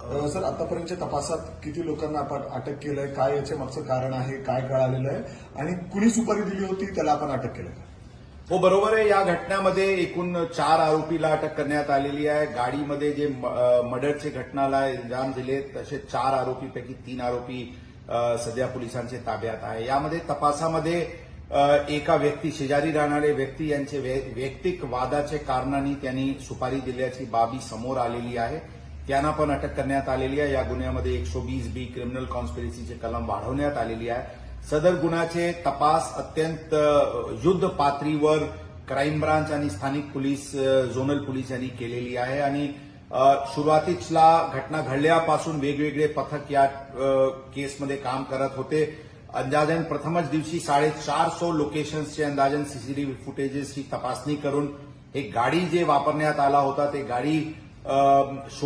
Sir आतापर्यंतच्या तपासात किती लोकांना आपण अटक केलंय? काय याच्या मागचं कारण आहे? काय कळालेलं आहे? आणि कुणी सुपारी दिली होती त्याला आपण अटक केलं हो बरोबर आहे. या घटनेमध्ये एकूण चार आरोपीला अटक करण्यात आलेली आहे. गाडीमध्ये जे म- मर्डरचे घटनाला इल्जाम दिले तसे चार आरोपीपैकी तीन आरोपी सध्या पोलिसांच्या ताब्यात आहे. यामध्ये तपासामध्ये एका व्यक्ती शेजारी राहणारे व्यक्ती यांचे वैयक्तिक वादाचे कारणांनी त्यांनी सुपारी दिल्याची बाबी समोर आलेली आहे. त्यांना पण अटक करण्यात आलेली आहे. या गुन्ह्यामध्ये एकशे वीस बी क्रिमिनल कॉन्स्पिरसीचे कलम वाढवण्यात आलेली आहे. सदर गुन्ह्याचे तपास अत्यंत युद्ध पातळीवर क्राईम ब्रांच आणि स्थानिक पोलीस झोनल पोलीस यांनी केलेली आहे. आणि सुरुवातीला घटना घडल्यापासून वेगवेगळे पथक या केसमध्ये काम करत होते. अंदाजन प्रथमच दिवशी साडेचार सौ लोकेशन्सचे अंदाजन सीसीटीव्ही फुटेजेसची तपासणी करून एक गाडी जे वापरण्यात आला होता ते गाडी